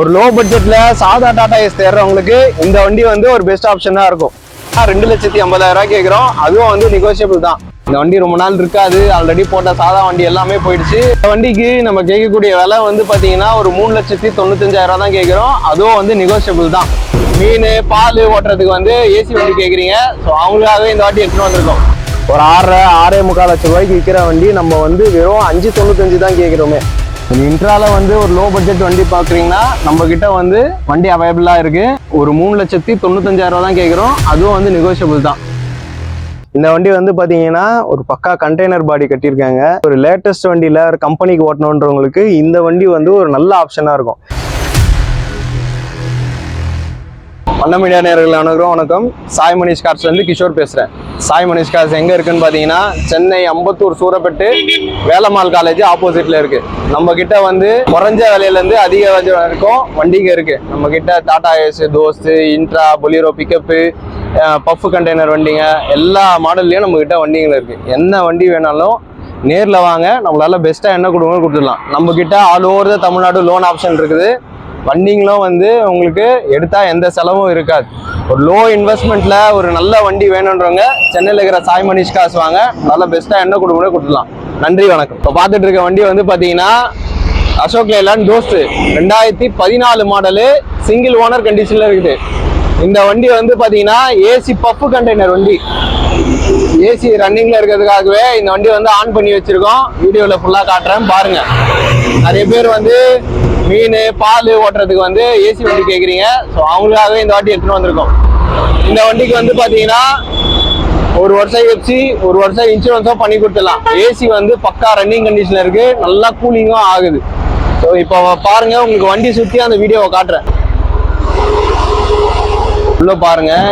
ஒரு லோ பட்ஜெட்ல சாதா டாடா ஏஸ் தேடுறவங்களுக்கு இந்த வண்டி வந்து ஒரு பெஸ்ட் ஆப்ஷனா இருக்கும். ரெண்டு லட்சத்தி ஐம்பதாயிரம் ரூபாய் கேட்குறோம் அதுவும் வந்து நெகோசியபிள் தான். இந்த வண்டி ரொம்ப நாள் இருக்காது. ஆல்ரெடி போட்ட சாதா வண்டி எல்லாமே போயிடுச்சு. இந்த வண்டிக்கு நம்ம கேட்கக்கூடிய விலை வந்து பாத்தீங்கன்னா ஒரு மூணு லட்சத்தி தொண்ணூத்தஞ்சாயிரம் ரூபாய் தான் கேட்குறோம் அதுவும் வந்து நெகோசியபிள் தான். மீன் பால் ஓட்டுறதுக்கு வந்து ஏசி வண்டி கேட்குறீங்க ஸோ அவங்களுக்காகவே இந்த வாட்டி எடுத்துட்டு வந்திருக்கோம். ஒரு ஆறரை ஆறே முக்கால் லட்சம் ரூபாய்க்கு விற்கிற வண்டி நம்ம வந்து வெறும் அஞ்சு தொண்ணூத்தஞ்சு தான் கேட்குறோமே இன்ட்ரால வந்து ஒரு லோ பட்ஜெட் வண்டி பார்க்குறீங்கன்னா நம்ம கிட்ட வந்து வண்டி அவைலபிளாக இருக்கு. ஒரு மூணு லட்சத்தி தொண்ணூத்தஞ்சாயிரம் ரூபா தான் கேட்குறோம் அதுவும் வந்து நெகோஷியபிள் தான். இந்த வண்டி வந்து பார்த்தீங்கன்னா ஒரு பக்கா கண்டெய்னர் பாடி கட்டியிருக்காங்க. ஒரு லேட்டஸ்ட் வண்டியில் ஒரு கம்பெனிக்கு ஓட்டணுன்றவங்களுக்கு இந்த வண்டி வந்து ஒரு நல்ல ஆப்ஷனாக இருக்கும். வண்ண மீடியா நேர்கள் அனைவரும் வணக்கம். சாய் மணிஷ் கார்ஸ்லேருந்து கிஷோர் பேசுகிறேன் சாய் மணிஷ் கார்ஸ் எங்கே இருக்குன்னு பார்த்தீங்கன்னா சென்னை அம்பத்தூர் சூரப்பட்டு வேலம்மாள் காலேஜ் ஆப்போசிட்டில் இருக்குது நம்ம கிட்ட வந்து குறைஞ்ச விலையிலேருந்து அதிக விலை வரைக்கும் வண்டிங்க இருக்குது நம்ம கிட்ட Tata Ace Dost Intra Bolero pickup puff container வண்டிங்க எல்லா மாடல்லையும் நம்மக்கிட்ட வண்டிகள் இருக்குது என்ன வண்டி வேணாலும் நேரில் வாங்க. நம்மளால் பெஸ்ட்டாக என்ன கொடுங்க கொடுத்துடலாம். நம்மக்கிட்ட all over the Tamil Nadu loan option இருக்குது. வண்டிங்களும் வந்து உங்களுக்கு எடுத்தால் எந்த செலவும் இருக்காது. ஒரு லோ இன்வெஸ்ட்மெண்ட்ல ஒரு நல்ல வண்டி வேணுன்றவங்க சென்னையில் இருக்கிற சாய் மணிஷ் காசு வாங்க நல்ல பெஸ்ட்டாக என்ன கொடுக்கணும் கொடுத்துடலாம். நன்றி வணக்கம். இப்போ பார்த்துட்டு இருக்க வண்டி வந்து பார்த்தீங்கன்னா அசோக் லேலாண்ட் தோஸ்து ரெண்டாயிரத்தி பதினாலு மாடலு சிங்கிள் ஓனர் கண்டிஷனில் இருக்குது. இந்த வண்டி வந்து பார்த்தீங்கன்னா ஏசி பப்பு கண்டெய்னர் வண்டி. ஏசி ரன்னிங்கில் இருக்கிறதுக்காகவே இந்த வண்டி வந்து ஆன் பண்ணி வச்சுருக்கோம். வீடியோவில் ஃபுல்லாக காட்டுறேன் பாருங்கள் நிறைய பேர் வந்து மீன் பால் ஓட்டுறதுக்கு வந்து ஏசி வண்டி கேட்குறீங்க ஸோ அவங்களுக்காகவே இந்த வாட்டி எடுத்துகிட்டு வந்திருக்கோம். இந்த வண்டிக்கு வந்து பார்த்தீங்கன்னா ஒரு வருஷம் எஃப்சி ஒரு வருஷம் இன்சூரன்ஸும் பண்ணி கொடுத்துடலாம். ஏசி வந்து பக்கா ரன்னிங் கண்டிஷனில் இருக்குது நல்லா கூலிங்கும் ஆகுது. ஸோ இப்போ பாருங்கள் உங்களுக்கு வண்டி சுற்றி அந்த வீடியோவை காட்டுறேன். உள்ளே பாருங்கள்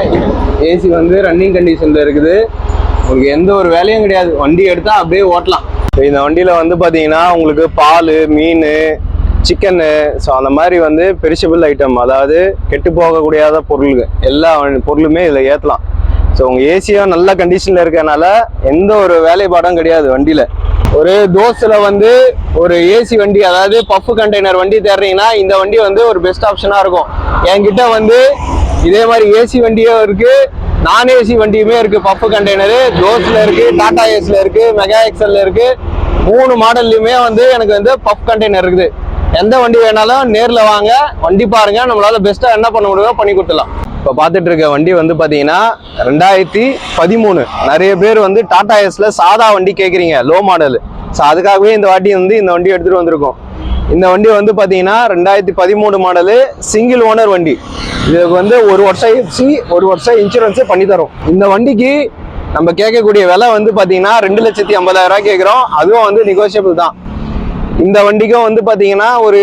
ஏசி வந்து ரன்னிங் கண்டிஷனில் இருக்குது. உங்களுக்கு எந்த ஒரு வேலையும் கிடையாது. வண்டி எடுத்தால் அப்படியே ஓட்டலாம். இந்த வண்டியில் வந்து பார்த்தீங்கன்னா உங்களுக்கு பால் மீன் சிக்கனு ஸோ அந்த மாதிரி வந்து பெரிஷபிள் ஐட்டம் அதாவது கெட்டு போகக்கூடியாத பொருள் எல்லா பொருளுமே இதில் ஏற்றலாம் ஸோ உங்கள் ஏசியும் நல்ல கண்டிஷனில் இருக்கிறனால எந்த ஒரு வேலைப்பாடும் கிடையாது வண்டியில். ஒரு தோசில் வந்து ஒரு ஏசி வண்டி அதாவது பஃப் கண்டெய்னர் வண்டி தேடுறீங்கன்னா இந்த வண்டி வந்து ஒரு பெஸ்ட் ஆப்ஷனாக இருக்கும். என்கிட்ட வந்து இதே மாதிரி ஏசி வண்டியும் இருக்குது நான் ஏசி வண்டியுமே இருக்குது பஃப் கண்டெய்னரு தோஸில் இருக்குது டாடா ஏஸில் இருக்குது மெகா எக்ஸல்ல இருக்குது மூணு மாடல்லையுமே வந்து எனக்கு வந்து பஃப் கண்டெய்னர் இருக்குது. எந்த வண்டி வேணாலும் நேரில் வாங்க வண்டி பாருங்க நம்மளால பெஸ்ட்டாக என்ன பண்ண முடியுமோ பண்ணி கொடுத்துலாம் இப்போ பார்த்துட்டு இருக்க வண்டி வந்து பார்த்தீங்கன்னா ரெண்டாயிரத்தி பதிமூணு. நிறைய பேர் வந்து டாடா எஸ்ல சாதா வண்டி கேட்குறீங்க லோ மாடல் ஸோ அதுக்காகவே இந்த வாட்டி வந்து இந்த வண்டி எடுத்துகிட்டு வந்திருக்கோம். இந்த வண்டி வந்து பார்த்தீங்கன்னா ரெண்டாயிரத்தி பதிமூணு மாடலு சிங்கிள் ஓனர் வண்டி. இதுக்கு வந்து ஒரு வருஷம் எஃப்சி ஒரு வருஷம் இன்சூரன்ஸே பண்ணி தரும். இந்த வண்டிக்கு நம்ம கேட்கக்கூடிய விலை வந்து பார்த்தீங்கன்னா ரெண்டு லட்சத்தி ஐம்பதாயிரம் ரூபா கேட்குறோம் அதுவும் வந்து நெகோசியபிள் தான். இந்த வண்டிக்கும் வந்து பார்த்தீங்கன்னா ஒரு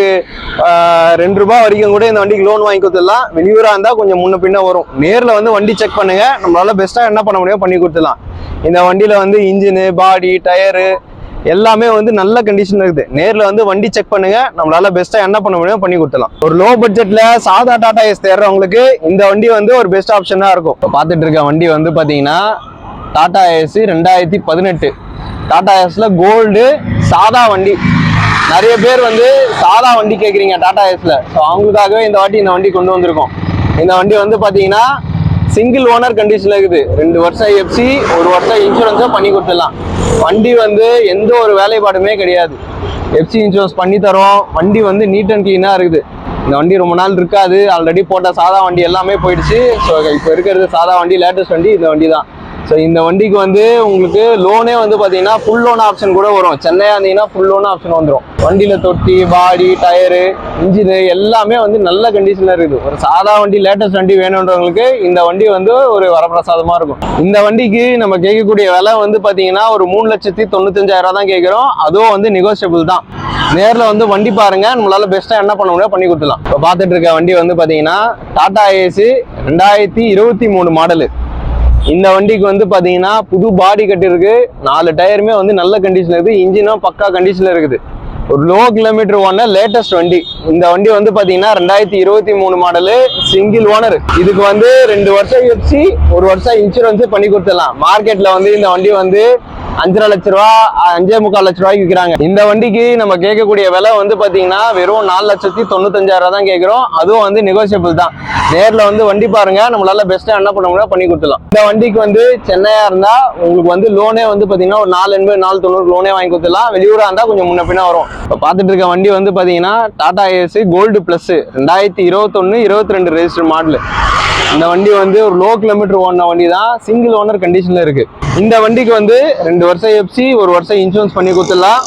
ரெண்டு ரூபாய் வரைக்கும் கூட இந்த வண்டிக்கு லோன் வாங்கி கொடுத்துடலாம். வெளியூராக இருந்தால் கொஞ்சம் முன்ன பின்ன வரும். நேரில் வந்து வண்டி செக் பண்ணுங்க. நம்மளால பெஸ்ட்டாக என்ன பண்ண முடியும் பண்ணி கொடுத்துடலாம். இந்த வண்டியில் வந்து இன்ஜினு பாடி டயரு எல்லாமே வந்து நல்ல கண்டிஷன் இருக்குது. நேரில் வந்து வண்டி செக் பண்ணுங்க. நம்மளால பெஸ்ட்டாக என்ன பண்ண முடியும் பண்ணி கொடுத்துலாம் ஒரு லோ பட்ஜெட்ல சாதா டாடா ஏஸ் தேடுறவங்களுக்கு இந்த வண்டி வந்து ஒரு பெஸ்ட் ஆப்ஷனாக இருக்கும். இப்போ பார்த்துட்டு இருக்க வண்டி வந்து பார்த்தீங்கன்னா டாடா எஸ் ரெண்டாயிரத்தி பதினெட்டு. டாடா எஸ்ல கோல்டு சாதா வண்டி. நிறைய பேர் வந்து சாதா வண்டி கேட்குறீங்க டாடா ஏஸில் ஸோ அவங்களுக்காகவே இந்த வாட்டி இந்த வண்டி கொண்டு வந்திருக்கோம். இந்த வண்டி வந்து பார்த்தீங்கன்னா சிங்கிள் ஓனர் கண்டிஷனில் இருக்குது. ரெண்டு வருஷம் எஃப்சி ஒரு வருஷம் இன்சூரன்ஸும் பண்ணி கொடுத்துடலாம். வண்டி வந்து எந்த ஒரு வேலைப்பாடுமே கிடையாது. எஃப்சி இன்சூரன்ஸ் பண்ணி தரோம். வண்டி வந்து நீட் அண்ட் க்ளீனாக இருக்குது. இந்த வண்டி ரொம்ப நாள் இருக்காது. ஆல்ரெடி போட்ட சாதா வண்டி எல்லாமே போயிடுச்சு. ஸோ இப்போ இருக்கிறது சாதா வண்டி லேட்டஸ்ட் வண்டி இந்த வண்டி தான் ஸோ இந்த வண்டிக்கு வந்து உங்களுக்கு லோனே வந்து பார்த்தீங்கன்னா ஃபுல் லோன் ஆப்ஷன் கூட வரும். சென்னையாக இருந்தீங்கன்னா ஃபுல் லோன் ஆப்ஷன் வந்துடும் வண்டியில் தொட்டி பாடி டயரு இன்ஜினு எல்லாமே வந்து நல்ல கண்டிஷனில் இருக்குது. ஒரு சாதா வண்டி லேட்டஸ்ட் வண்டி வேணுன்றவங்களுக்கு இந்த வண்டி வந்து ஒரு வரப்பிரசாதமாக இருக்கும். இந்த வண்டிக்கு நம்ம கேட்கக்கூடிய விலை வந்து பார்த்தீங்கன்னா ஒரு மூணு லட்சத்தி தொண்ணூத்தஞ்சாயிரம் தான் கேட்குறோம். அதுவும் வந்து நெகோசியபிள் தான். நேரில் வந்து வண்டி பாருங்க. நம்மளால பெஸ்ட்டாக என்ன பண்ண முடியும் பண்ணி கொடுத்துலாம் இப்போ பார்த்துட்டு இருக்க வண்டி வந்து பார்த்தீங்கன்னா டாடா ஏசி ரெண்டாயிரத்தி இருபத்தி மூணு மாடலு இந்த வண்டிக்கு வந்து பார்த்தீங்கன்னா புது பாடி கட்டிருக்கு நாலு டயருமே வந்து நல்ல கண்டிஷனில் இருக்குது. இன்ஜினும் பக்கா கண்டிஷனில் இருக்குது. ஒரு லோ கிலோமீட்டர் ஓன லேட்டஸ்ட் வண்டி. இந்த வண்டி வந்து பாத்தீங்கன்னா ரெண்டாயிரத்தி இருபத்தி மூணு மாடலு சிங்கிள் ஓனர் இதுக்கு வந்து ரெண்டு வருஷம் எஃப்சி ஒரு வருஷம் இன்சூரன்ஸ் பண்ணி கொடுத்துடலாம். மார்க்கெட்ல வந்து இந்த வண்டி வந்து அஞ்சரை லட்ச ரூபா அஞ்சே முக்கால் லட்ச ரூபாய்க்கு விற்கிறாங்க. இந்த வண்டிக்கு நம்ம கேட்கக்கூடிய விலை வந்து பாத்தீங்கன்னா வெறும் நாலு லட்சத்தி தொண்ணூத்தஞ்சாயிரம் தான் கேட்குறோம். அதுவும் வந்து நெகோசியபிள் தான். நேரில் வந்து வண்டி பாருங்க நம்மளால பெஸ்ட்டாக என்ன பண்ண முடியும் பண்ணி கொடுத்துலாம் இந்த வண்டிக்கு வந்து சென்னையா இருந்தா உங்களுக்கு வந்து லோனே வந்து பாத்தீங்கன்னா ஒரு நாலு எண்பது நாலு தொண்ணூறு லோனே வாங்கி கொடுத்துலாம் வெளியூரா இருந்தா கொஞ்சம் முன்ன பின்ன வரும். இப்போ பார்த்துட்டு இருக்க வண்டி வந்து பார்த்தீங்கன்னா டாடா ஏஎஸ் கோல்டு ப்ளஸ்ஸு ரெண்டாயிரத்தி இருபத்தொன்னு இருபத்தி ரெண்டு ரெஜிஸ்டர் மாடலு இந்த வண்டி வந்து ஒரு லோ கிலோமீட்டர் ஓடின வண்டி தான் சிங்கிள் ஓனர் கண்டிஷனில் இருக்கு. இந்த வண்டிக்கு வந்து ரெண்டு வருஷம் எஃப்சி ஒரு வருஷம் இன்சூரன்ஸ் பண்ணி கொடுத்துடலாம்.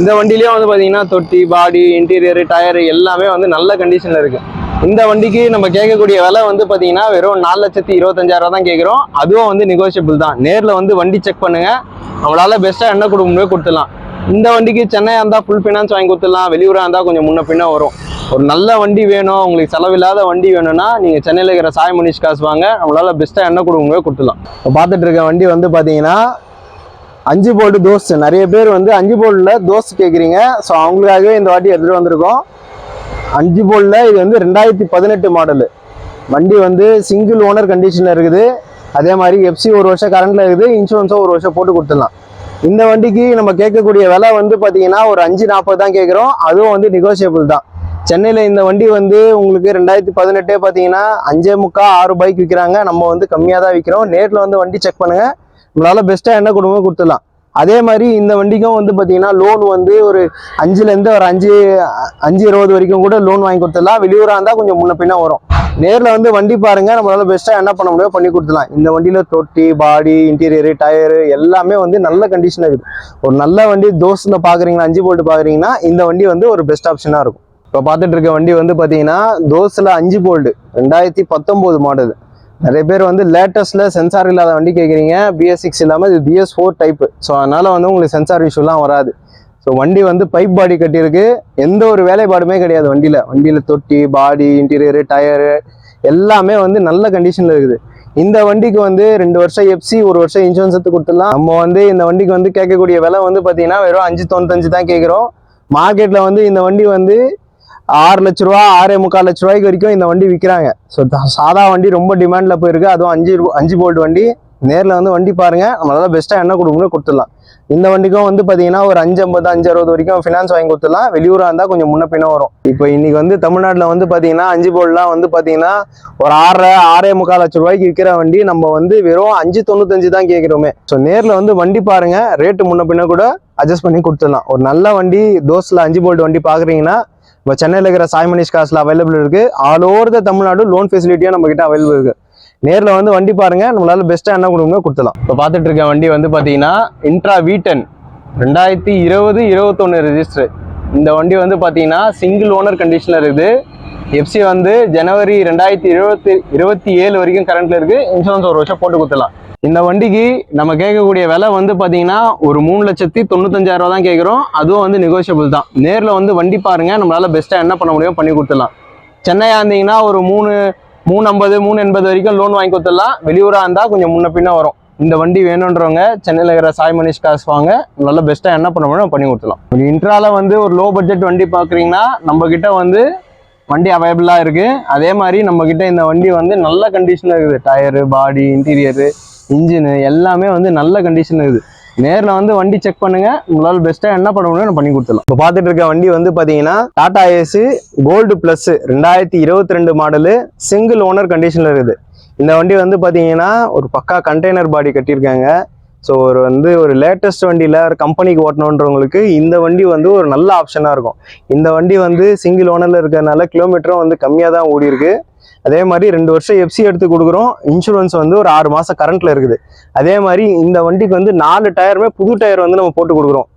இந்த வண்டிலேயே வந்து பார்த்தீங்கன்னா தொட்டி பாடி இன்டீரியர் டயர் எல்லாமே வந்து நல்ல கண்டிஷனில் இருக்கு. இந்த வண்டிக்கு நம்ம கேட்கக்கூடிய விலை வந்து பார்த்தீங்கன்னா வெறும் நாலு லட்சத்தி இருபத்தஞ்சாயிரம் தான் கேட்குறோம். அதுவும் வந்து நெகோஷியபிள் தான். நேரில் வந்து வண்டி செக் பண்ணுங்கள் நம்மளால் பெஸ்ட்டாக என்ன கொடுக்க முடியும் கொடுத்துடலாம். இந்த வண்டிக்கு சென்னையாக இருந்தால் ஃபுல் ஃபைனான்ஸ் வாங்கி கொடுத்துடலாம் வெளியூராக இருந்தால் கொஞ்சம் முன்ன பின்ன வரும். ஒரு நல்ல வண்டி வேணும் உங்களுக்கு செலவில்லாத வண்டி வேணும்னா நீங்கள் சென்னையில் இருக்கிற சாய் மனிஷ் காசு வாங்க நம்மளால் பெஸ்ட்டாக என்ன கொடுங்க கொடுத்துலாம் இப்போ பார்த்துட்டு இருக்க வண்டி வந்து பார்த்தீங்கன்னா அஞ்சு போல்டு தோஸ். நிறைய பேர் வந்து அஞ்சு போல்டில் தோஸ் கேட்குறீங்க ஸோ அவங்களுக்காகவே இந்த வாட்டி எடுத்துகிட்டு வந்திருக்கோம். அஞ்சு போல்டில் இது வந்து ரெண்டாயிரத்தி பதினெட்டு மாடலு வண்டி வந்து சிங்கிள் ஓனர் கண்டிஷனில் இருக்குது. அதே மாதிரி எஃப்சி ஒரு வருஷம் கரண்டில் இருக்குது. இன்சூரன்ஸும் ஒரு வருஷம் போட்டு கொடுத்துடலாம். இந்த வண்டிக்கு நம்ம கேட்கக்கூடிய விலை வந்து பார்த்தீங்கன்னா ஒரு அஞ்சு நாற்பது தான் கேட்குறோம். அதுவும் வந்து நெகோசியபிள் தான். சென்னையில் இந்த வண்டி வந்து உங்களுக்கு ரெண்டாயிரத்தி பதினெட்டே பார்த்தீங்கன்னா அஞ்சே முக்கா ஆறு பைக் விற்கிறாங்க நம்ம வந்து கம்மியாக தான் விற்கிறோம் நேரில் வந்து வண்டி செக் பண்ணுங்கள் நம்மளால் பெஸ்ட்டாக என்ன கொடுங்க கொடுத்துடலாம். அதே மாதிரி இந்த வண்டிக்கும் வந்து பார்த்தீங்கன்னா லோன் வந்து ஒரு அஞ்சுலேருந்து ஒரு அஞ்சு அஞ்சு இருபது வரைக்கும் கூட லோன் வாங்கி கொடுத்துடலாம். வெளியூராக இருந்தால் கொஞ்சம் முன்ன பின்ன வரும். நேரில் வந்து வண்டி பாருங்க. நம்மளால பெஸ்ட்டாக என்ன பண்ண முடியும் பண்ணி கொடுத்துலாம் இந்த வண்டியில் தொட்டி பாடி இன்டீரியரு டயரு எல்லாமே வந்து நல்ல கண்டிஷன் இருக்குது ஒரு நல்ல வண்டி தோஸில் பார்க்குறீங்கன்னா அஞ்சு போல்ட்டு பார்க்குறீங்கன்னா இந்த வண்டி வந்து ஒரு பெஸ்ட் ஆப்ஷனாக இருக்கும். இப்போ பார்த்துட்டு இருக்க வண்டி வந்து பார்த்தீங்கன்னா தோசில் அஞ்சு போல்டு ரெண்டாயிரத்தி பத்தொம்போது மாடல் நிறைய பேர் வந்து லேட்டஸ்ட்டில் சென்சார் இல்லாத வண்டி கேட்குறீங்க பிஎஸ் சிக்ஸ் இல்லாமல் இது பிஎஸ் ஃபோர் டைப்பு ஸோ அதனால் வந்து உங்களுக்கு சென்சார் இஷ்யூலாம் வராது. ஸோ வண்டி வந்து பைப் பாடி கட்டியிருக்கு. எந்த ஒரு வேலைப்பாடுமே கிடையாது வண்டியில். வண்டியில் தொட்டி பாடி இன்டீரியரு டயரு எல்லாமே வந்து நல்ல கண்டிஷனில் இருக்குது. இந்த வண்டிக்கு வந்து ரெண்டு வருஷம் எஃப்சி ஒரு வருஷம் இன்சூரன்ஸ் எடுத்து கொடுத்துடலாம். நம்ம வந்து இந்த வண்டிக்கு வந்து கேட்கக்கூடிய விலை வந்து பார்த்தீங்கன்னா வெறும் அஞ்சு தொண்ணூத்தஞ்சு தான் கேட்குறோம். மார்க்கெட்டில் வந்து இந்த வண்டி வந்து ஆறு லட்ச ரூபா ஆறே முக்கால் லட்ச ரூபாய்க்கு வரைக்கும் இந்த வண்டி விற்கிறாங்க ஸோ சாதா வண்டி ரொம்ப டிமாண்டில் போயிருக்கு. அதுவும் அஞ்சு அஞ்சு போல்ட் வண்டி. நேரில் வந்து வண்டி பாருங்கள் நம்மளால பெஸ்ட்டாக என்ன கொடுக்கணும் கொடுத்துடலாம். இந்த வண்டிக்கும் வந்து பார்த்தீங்கன்னா ஒரு அஞ்சு ஐம்பது அஞ்சு அறுபது வரைக்கும் ஃபினான்ஸ் வாங்கி கொடுத்துடலாம். வெளியூராக இருந்தால் கொஞ்சம் முன்ன பின்ன வரும். இப்போ இன்றைக்கி வந்து தமிழ்நாட்டில் வந்து பார்த்தீங்கன்னா அஞ்சு போல்ட்லாம் வந்து பார்த்தீங்கன்னா ஒரு ஆறரை ஆறே முக்கால் லட்ச ரூபாய்க்கு விற்கிற வண்டி நம்ம வந்து வெறும் அஞ்சு தொண்ணூத்தஞ்சு தான் கேட்குறோமே. ஸோ நேரில் வந்து வண்டி பாருங்கள் ரேட்டு முன்ன பின்ன கூட அட்ஜஸ்ட் பண்ணி கொடுத்துடலாம். ஒரு நல்ல வண்டி தோஸில் அஞ்சு போல்ட் வண்டி பார்க்குறீங்கன்னா இப்போ சென்னையில் இருக்கிற சாய் மனிஷ் காசில் அவைலபிள் இருக்குது all over the Tamil Nadu loan ஃபெசிலிட்டியும் நம்ம அவைலபிள் இருக்குது நேரில் வந்து வண்டி பாருங்கள் நம்மளால் பெஸ்ட்டாக என்ன கொடுங்க கொடுத்துலாம் இப்போ பார்த்துட்டு இருக்க வண்டி வந்து பார்த்தீங்கன்னா இன்ட்ரா வீட்டன் ரெண்டாயிரத்தி இருபது இருபத்தொன்று ரெஜிஸ்டர் இந்த வண்டி வந்து பார்த்தீங்கன்னா சிங்கிள் ஓனர் கண்டிஷனில் இருக்குது. எஃப்சி வந்து ஜனவரி ரெண்டாயிரத்தி இருபத்தி இருபத்தி ஏழு வரைக்கும் கரண்ட்டில் இருக்குது இன்சூரன்ஸ் ஒரு வருஷம் போட்டு கொடுத்துலாம் இந்த வண்டிக்கு நம்ம கேட்கக்கூடிய விலை வந்து பார்த்தீங்கன்னா ஒரு மூணு லட்சத்தி தொண்ணூத்தஞ்சாயிரம் ரூபா தான் கேட்குறோம். அதுவும் வந்து நெகோஷியபிள் தான். நேரில் வந்து வண்டி பாருங்கள் நம்மளால் பெஸ்ட்டாக என்ன பண்ண முடியும் பண்ணி கொடுத்துலாம் சென்னையாக இருந்தீங்கன்னா ஒரு மூணு மூணு ஐம்பது மூணு எண்பது வரைக்கும் லோன் வாங்கி கொடுத்துடலாம். வெளியூராக இருந்தால் கொஞ்சம் முன்ன பின்ன வரும். இந்த வண்டி வேணுன்றவங்க சென்னையில் இருக்கிற சாய் மனிஷ் காசு வாங்க. நல்லா பெஸ்ட்டாக என்ன பண்ண முடியும் பண்ணி கொடுத்துலாம் ஒரு இன்ட்ரால வந்து ஒரு லோ பட்ஜெட் வண்டி பார்க்குறீங்கன்னா நம்மக்கிட்ட வந்து வண்டி அவைலபிளாக இருக்குது அதே மாதிரி நம்மக்கிட்ட இந்த வண்டி வந்து நல்ல கண்டிஷனில் இருக்குது. டயரு பாடி இன்டீரியரு இன்ஜினு எல்லாமே வந்து நல்ல கண்டிஷனில் இருக்குது. நேரில் வந்து வண்டி செக் பண்ணுங்க. உங்களால் பெஸ்ட்டாக என்ன பண்ண முடியும் பண்ணி கொடுத்துடலாம். இப்போ பார்த்துட்டு இருக்க வண்டி வந்து பார்த்தீங்கன்னா டாடா ஏசி கோல்டு ப்ளஸ் ரெண்டாயிரத்தி இருபத்தி ரெண்டு மாடலு சிங்கிள் ஓனர் கண்டிஷனில் இருக்குது. இந்த வண்டி வந்து பார்த்தீங்கன்னா ஒரு பக்கா கண்டெய்னர் பாடி கட்டியிருக்காங்க. ஸோ ஒரு வந்து ஒரு லேட்டஸ்ட் வண்டியில் ஒரு கம்பெனிக்கு ஓட்டணுன்றவங்களுக்கு இந்த வண்டி வந்து ஒரு நல்ல ஆப்ஷனாக இருக்கும். இந்த வண்டி வந்து சிங்கிள் ஓனரில் இருக்கிறதுனால கிலோமீட்டரும் வந்து கம்மியாக தான் ஓடி இருக்குது அதே மாதிரி ரெண்டு வருஷம் எஃப்சி எடுத்து கொடுக்குறோம். இன்சூரன்ஸ் வந்து ஒரு ஆறு மாதம் கரண்ட்டில் இருக்குது. அதே மாதிரி இந்த வண்டிக்கு வந்து நாலு டயருமே புது டயர் வந்து நம்ம போட்டு கொடுக்குறோம்.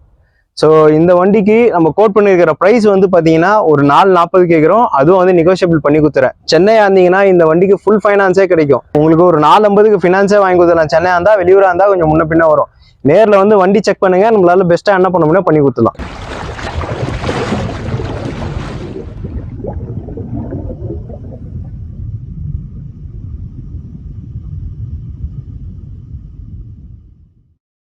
ஸோ இந்த வண்டிக்கு நம்ம கோட் பண்ணியிருக்கிற ப்ரைஸ் வந்து பார்த்தீங்கன்னா ஒரு நாலு நாற்பது கேட்குறோம் அதுவும் வந்து நெகோஷியபிள் பண்ணி கொடுத்துறேன். சென்னையாக இருந்தீங்கன்னா இந்த வண்டிக்கு ஃபுல் ஃபைனான்ஸே கிடைக்கும். உங்களுக்கு ஒரு நாலு ஐம்பதுக்கு ஃபினான்ஸே வாங்கி கொடுத்துடலாம். சென்னையாக இருந்தால் வெளியூராக இருந்தால் கொஞ்சம் முன்ன பின்ன வரும். நேரில் வந்து வண்டி செக் பண்ணுங்க. நம்மளால பெஸ்ட்டாக என்ன பண்ண முடியும் பண்ணி கொடுத்துலாம்